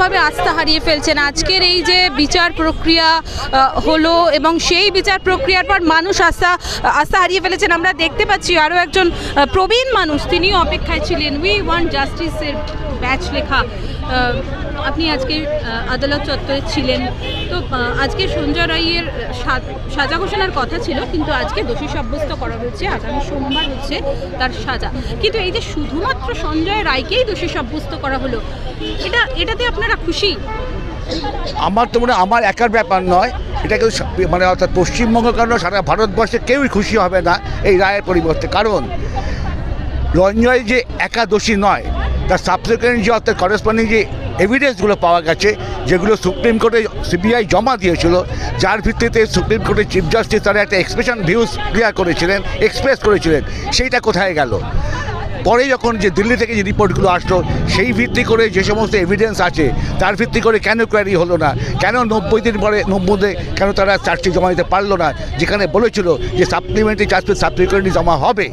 ভাবে আস্থা হারিয়ে ফেলছেন। আজকের এই যে বিচার প্রক্রিয়া হলো এবং সেই বিচার প্রক্রিয়ার পর মানুষ আস্থা আস্থা হারিয়ে ফেলেছেন। আমরা দেখতে পাচ্ছি আরও একজন প্রবীণ মানুষ। তিনি অপেক্ষায় ছিলেন। উই ওয়ান্ট জাস্টিসের ব্যাচ লেখা আপনি আজকে আদালত চত্বরে ছিলেন। তো আজকে সঞ্জয় সা- সাজা ঘোষণার কথা ছিল, কিন্তু আজকে দোষী সাব্যস্ত করা হয়েছে। আগামী সোমবার হচ্ছে তার সাজা। কিন্তু এই যে শুধুমাত্র সঞ্জয় রায়কেই দোষী সাব্যস্ত করা হলো, এটা, এটাতে আপনারা খুশি? আমার তো মনে আমার একার ব্যাপার নয়, এটা কেউ মানে অর্থাৎ পশ্চিমবঙ্গ কারণ সারা ভারতবর্ষে কেউই খুশি হবে না এই রায়ের পরিবর্তে। কারণ রঞ্জয় যে একা দোষী নয়, তার সাবসিকুয়েন্ট যে অর্থাৎ করেসপন্ডিং যে এভিডেন্সগুলো পাওয়া গেছে, যেগুলো সুপ্রিম কোর্টে সিবিআই জমা দিয়েছিল, যার ভিত্তিতে সুপ্রিম কোর্টের চিফ জাস্টিস তারা একটা এক্সপ্রেশন ভিউজ ক্লিয়ার করেছিলেন এক্সপ্রেস করেছিলেন, সেইটা কোথায় গেল? পরে যখন যে দিল্লি থেকে যে রিপোর্টগুলো আসলো, সেই ভিত্তি করে যে সমস্ত এভিডেন্স আছে, তার ভিত্তি করে কেন কোয়ারি হলো না? কেন নব্বই দিন পরে, নব্বই কেন তারা চার্জটি জমা দিতে পারল না? যেখানে বলেছিল যে সাপ্লিমেন্টারি চার্জটি সাবসিকুয়েন্টলি জমা হবে।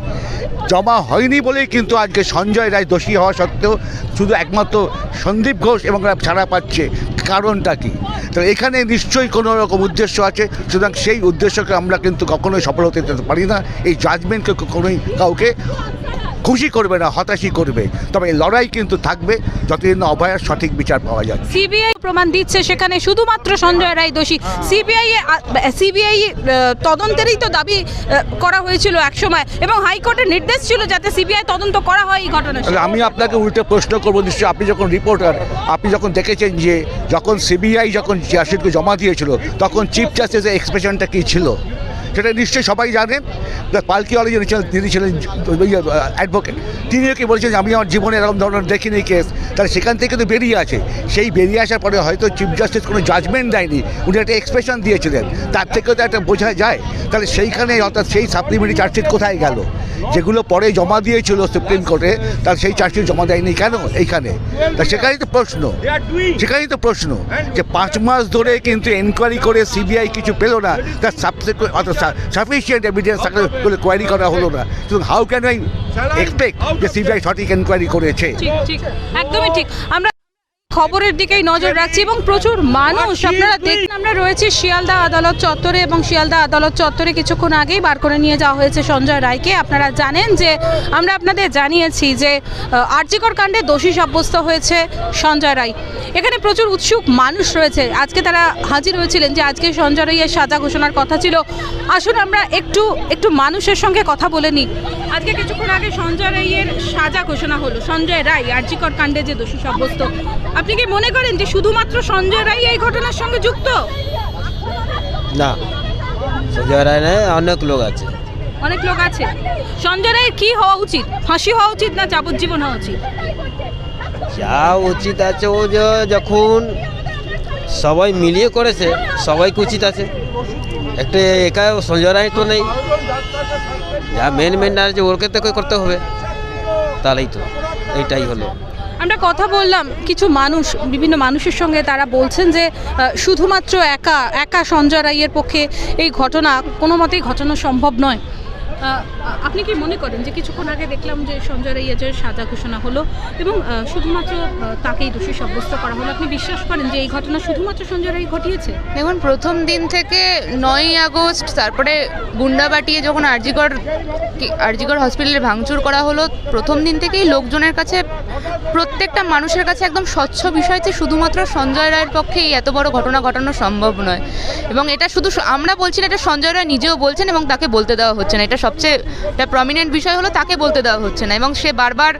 জমা হয়নি বলেই কিন্তু আজকে সঞ্জয় রায় দোষী হওয়া সত্ত্বেও শুধু একমাত্র সন্দীপ ঘোষ এবং ছাড়া পাচ্ছে। কারণটা কি? তো এখানে নিশ্চয়ই কোনো রকম উদ্দেশ্য আছে, সুতরাং সেই উদ্দেশ্যকে আমরা কিন্তু কখনোই সফল হতে পারি না। এই জাজমেন্টকে কখনোই কাউকে খুশি করবে না হতাশই করবে। তবে লড়াই কিন্তু থাকবে যতদিন না অভয়ের সঠিক বিচার পাওয়া যায়। সিবিআই প্রমাণ দিচ্ছে সেখানে শুধুমাত্র সঞ্জয় রায় দোষী। সিবিআই সিবিআই তদন্তেরই তো দাবি করা হয়েছিল একসময়। এবং হাইকোর্টের নির্দেশ ছিল যাতে সিবিআই তদন্ত করা হয় এই ঘটনা আমি আপনাকে উল্টে প্রশ্ন করব নিশ্চয়ই। আপনি যখন রিপোর্টার আপনি যখন দেখেছেন যে যখন সিবিআই যখন চার্জশিটকে জমা দিয়েছিল তখন চিফ জাস্টিসের এক্সপ্রেশনটা কী ছিল? সেটা নিশ্চয়ই সবাই জানে। পালকি অলি যিনি ছিলেন, তিনি ছিলেন অ্যাডভোকেট তিনিও কি বলছেন আমি আমার জীবনে এরকম ধরনের দেখিনি কেস তাহলে সেখান থেকে কিন্তু বেরিয়ে আছে। সেই বেরিয়ে আসার পরে হয়তো চিফ জাস্টিস কোনো জাজমেন্ট দেয়নি। উনি একটা এক্সপ্রেশন দিয়েছিলেন। তার থেকেও তো একটা বোঝা যায়। তাহলে সেইখানে অর্থাৎ সেই সাপ্লিমেন্টারি চার্জশিট কোথায় গেল? যেগুলো পরে জমা দিয়েছিল সুপ্রিম কোর্টে তার সেই চার্জশিট জমা দেয়নি কেন এইখানে? তা সেখানেই তো প্রশ্ন। সেখানেই তো প্রশ্ন যে পাঁচ মাস ধরে কিন্তু এনকোয়ারি করে সিবিআই কিছু পেল না তার সাবসিকুয়েন্ট অর্থাৎ সাফিসিয়েন্ট এভিডেন্স বলে কোয়ারি করা হলো না। সুতরাং হাউ ক্যান আই এক্সপেক্ট যে সিবিআই সঠিক এনকোয়ারি করেছে? একদমই ঠিক। আমরা খবরের দিকেই নজর রাখছি এবং প্রচুর মানুষ আপনারা দেখুন আমরা রয়েছি শিয়ালদা আদালত চত্বরে এবং শিয়ালদা আদালত চত্বরে কিছুক্ষণ আগেই বার করে নিয়ে যাওয়া হয়েছে সঞ্জয় রায়কে। আপনারা জানেন যে আমরা আপনাদের জানিয়েছি যে আহ, আরজিকর কাণ্ডে দোষী সাব্যস্ত হয়েছে সঞ্জয় রায়। এখানে প্রচুর উৎসুক মানুষ রয়েছে। আজকে তারা হাজির হয়েছিলেন যে আজকে সঞ্জয় রায়ের সাজা ঘোষণার কথা ছিল। আসুন আমরা একটু একটু মানুষের সঙ্গে কথা বলে নিই। আজকে কিছুক্ষণ আগে সঞ্জয় রায়ের সাজা ঘোষণা হলো। সঞ্জয় রায় আরজিকর কাণ্ডে যে দোষী সাব্যস্ত। আপনি কি মনে করেন যে শুধুমাত্র সঞ্জয় রায় এই ঘটনার সঙ্গে যুক্ত? না সঞ্জয় রায় নয় অনেক লোক আছে। অনেক লোক আছে। সঞ্জয় রায়ের কি হওয়া উচিত? ফাঁসি হওয়া উচিত না যাবজ্জীবন হওয়া উচিত? যা উচিত আছে ও যে যখন সবাই মিলিয়ে করেছে সবাইকে উচিত আছে। একটা একা সঞ্জয় রায় তো নেই। যা মেন মেন না আছে ওরকে তো করতে হবে তাহলেই তো এটাই হলো। আমরা কথা বললাম, কিছু মানুষ, বিভিন্ন মানুষের সঙ্গে তারা বলছেন যে শুধুমাত্র একা একা সঞ্জয় রায়ের পক্ষে এই ঘটনা কোনো মতেই ঘটানো সম্ভব নয়। আপনি কি মনে করেন যে কিছুক্ষণ আগে দেখলাম যে সঞ্জয় রাইয়ের যে সাজা ঘোষণা হলো এবং শুধুমাত্র তাকেই দোষী সাব্যস্ত করা হলো? আপনি বিশ্বাস করেন যে এই ঘটনা শুধুমাত্র সঞ্জয় রায় ঘটিয়েছে? দেখুন, প্রথম দিন থেকে নয়ই আগস্ট, তারপরে গুন্ডাবাটিয়ে যখন আরজিগড় আরজিগড় হসপিটালে ভাঙচুর করা হলো, প্রথম দিন থেকেই লোকজনের কাছে, প্রত্যেকটা মানুষের কাছে একদম স্বচ্ছ বিষয় যে শুধুমাত্র সঞ্জয় রায়ের পক্ষে এই এত বড় ঘটনা ঘটানো সম্ভব নয়। এবং এটা শুধু আমরা বলছি না, এটা সঞ্জয় রায় নিজেও বলছেন এবং তাকে বলতে দেওয়া হচ্ছে না। এটা সবচেয়ে একটা প্রমিনেন্ট বিষয় হলো তাকে বলতে দেওয়া হচ্ছে না। এবং সে বারবার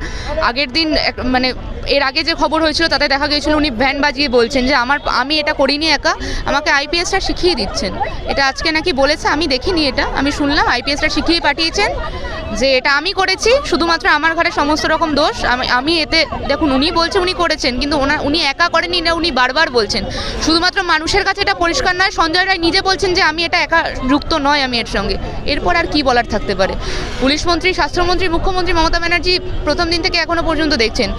আগের দিন মানে এর আগে যে খবর হয়েছিল তাতে দেখা গিয়েছিল উনি ভ্যান বাজিয়ে বলছেন যে, আমার আমি এটা করিনি একা, আমাকে আইপিএসটা শিখিয়ে দিচ্ছেন। এটা আজকে নাকি বলেছে, আমি দেখিনি এটা, আমি শুনলাম আইপিএসটা শিখিয়ে পাঠিয়েছেন যে, এটা আমি করেছি, শুধুমাত্র আমার ঘরে সমস্ত রকম দোষ, আমি আমি এতে দেখুন, উনি বলছে উনি করেছেন, কিন্তু ওনার উনি একা করেনি না উনি বারবার বলছেন। শুধুমাত্র মানুষের কাছে এটা পরিষ্কার নয়, সঞ্জয় রায় নিজে বলছেন যে, আমি এটা একা যুক্ত নয় আমি এর সঙ্গে। এরপর আর কি বলার থাকতে পারে। পুলিশ মন্ত্রী, স্বাস্থ্যমন্ত্রী, মুখ্যমন্ত্রী মমতা ব্যানার্জি প্রথম দিন থেকে এখনও পর্যন্ত দেখছেন।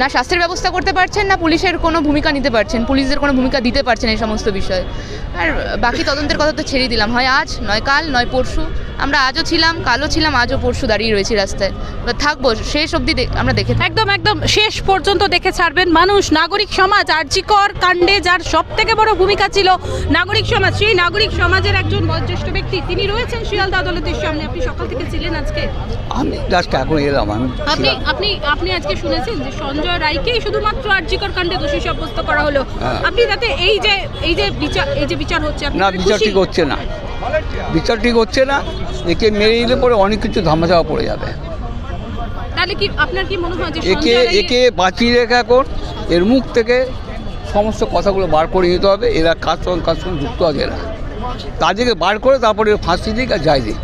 না স্বাস্থ্যের ব্যবস্থা করতে পারছেন, না পুলিশের কোনো ভূমিকা নিতে পারছেন পুলিশের কোনো ভূমিকা দিতে পারছেন এই সমস্ত বিষয়ে। আর বাকি তদন্তের কথা তো ছেড়ে দিলাম। হয় আজ, নয় কাল, নয় পরশু। আমরা আজও ছিলাম কালও ছিলাম আজও পরশু দাঁড়িয়ে রয়েছি রাস্তায়। এবার থাকব শেষ অবধি আমরা দেখে একদম একদম শেষ পর্যন্ত দেখে ছাড়বেন মানুষ নাগরিক সমাজ আর্জিকর কাণ্ডে যার সব থেকে বড় ভূমিকা ছিল নাগরিক সমাজ সেই নাগরিক সমাজের একজন বয়োজ্যেষ্ঠ ব্যক্তি। তিনি রয়েছেন শিয়ালদা আদালতের সামনে। আপনি সকাল থেকে ছিলেন আজকে? আমি জাস্ট এখন এলাম আমি আপনি আপনি আপনি আজকে শুনেছেন যে সঞ্জয় রায়কেই শুধুমাত্র আর্জিকর কাণ্ডে দোষী সাব্যস্ত করা হলো। হ্যাঁ। আপনি তাতে এই যে এই যে বিচার এই যে বিচার হচ্ছে আপনি না বিচার ঠিক হচ্ছে না। বিচার ঠিক হচ্ছে না। একে মেরে দিলে পরে অনেক কিছু ধামাচাপা পড়ে যাবে। তাহলে কি আপনার কি মনে হয় যে একে একে বাঁচিয়ে রেখে এখন এর মুখ থেকে সমস্ত কথাগুলো বার করে নিতে হবে। এরা কাজ সঙ্গে কাজ সঙ্গে যুক্ত আছে এরা। তাদেরকে বার করে তারপরে ফাঁসি দিক আর যাই দিক।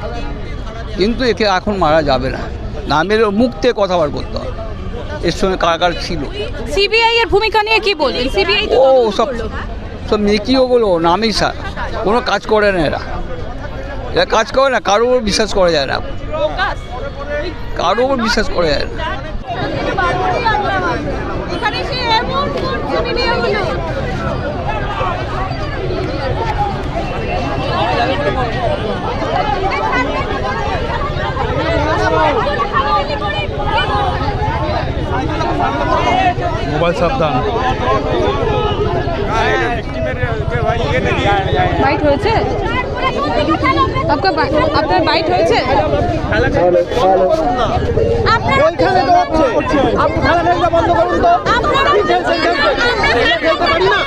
কিন্তু একে এখন মারা যাবে না। না মেরে ওর মুখ থেকে কথা বার করতে হবে। এর সঙ্গে কারাগার ছিল? সিবিআই এর ভূমিকা নিয়ে কি বলবেন? সিবিআই ও সব সব নেকি ওগুলো নামেই স্যার কোনো কাজ করে না এরা। এরা কাজ করে না কারোর উপর বিশ্বাস করা যায় না। কারোর উপর বিশ্বাস করা যায় না। এখানে সে এমন করছে ভিডিও হলো মোবাইল সাবধান। বাইট হয়েছে? আপনার আপনার বাইট হয়েছে? ওইখানে আপনি খেলা বন্ধ করুন তো। কি খেলছেন খেলছেন খেলতে। পারি না?